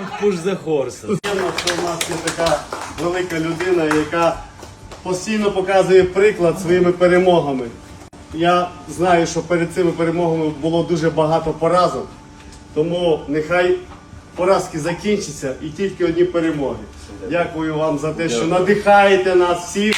Don't push the horses. Приємно, що в нас є така велика людина, яка постійно показує приклад своїми перемогами. Я знаю, що перед цими перемогами було дуже багато поразок, тому нехай поразки закінчаться і тільки одні перемоги. Дякую вам за те, що надихаєте нас всіх.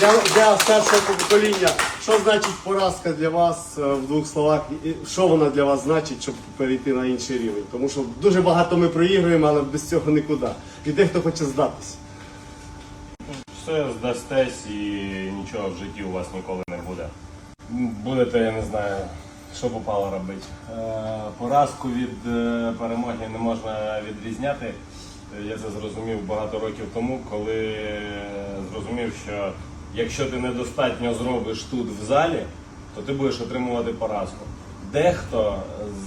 Для, для старшого покоління, що значить поразка для вас е, в двох словах? І що вона для вас значить, щоб перейти на інший рівень? Тому що дуже багато ми проігруємо, але без цього нікуди. І дехто хоче здатися. Все здастесь і нічого в житті у вас ніколи не буде. Будете, я не знаю, що попало робити. Е, Поразку від е, перемоги не можна відрізняти. Я це зрозумів багато років тому, коли зрозумів, що якщо ти недостатньо зробиш тут в залі, то ти будеш отримувати поразку. Дехто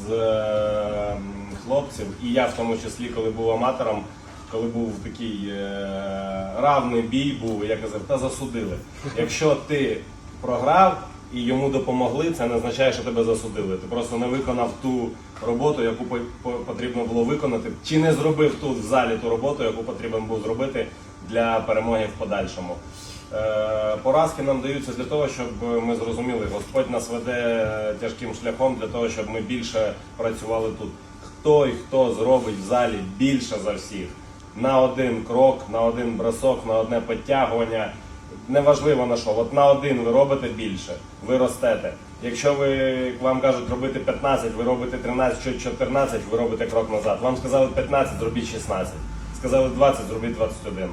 з е, хлопців, і я в тому числі, коли був аматором, коли був такий е, равний бій, був, я казав, та засудили. Якщо ти програв і йому допомогли, це не означає, що тебе засудили. Ти просто не виконав ту роботу, яку по- по- потрібно було виконати, чи не зробив тут в залі ту роботу, яку потрібен був зробити для перемоги в подальшому. Е, Поразки нам даються для того, щоб ми зрозуміли, Господь нас веде тяжким шляхом для того, щоб ми більше працювали тут. Хто і хто зробить в залі більше за всіх на один крок, на один бросок, на одне підтягування. Неважливо на що, от на один ви робите більше, ви ростете. Якщо ви як вам кажуть робити 15, ви робите 13 чи 14, ви робите крок назад. Вам сказали 15, зробіть 16. Сказали 20, зробіть 21.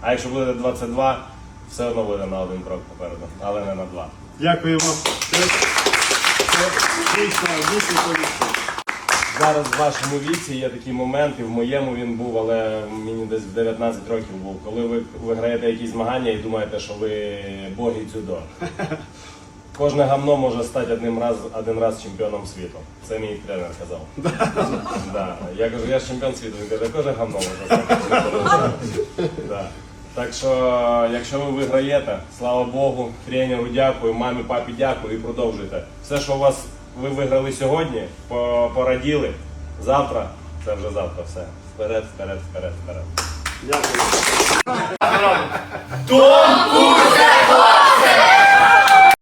А якщо буде 22, все одно буде на один крок попереду, але не на два. Дякую вам. Це, це дійсно, дійсно повісно. Зараз в вашому віці є такі моменти, в моєму він був, але мені десь в 19 років був, коли ви виграєте якісь змагання і думаєте, що ви боги дзюдо. Кожне гамно може стати одним раз, один раз чемпіоном світу. Це мій тренер казав. Да. Я кажу, я ж чемпіон світу. Він каже, кожне гамно може стати. чемпіоном світу». Да. Так що, якщо ви виграєте, слава Богу, тренеру дякую, мамі, папі дякую і продовжуйте. Все, що у вас ви виграли сьогодні, пораділи, завтра, це вже завтра все. Вперед, вперед, вперед, вперед. Дякую.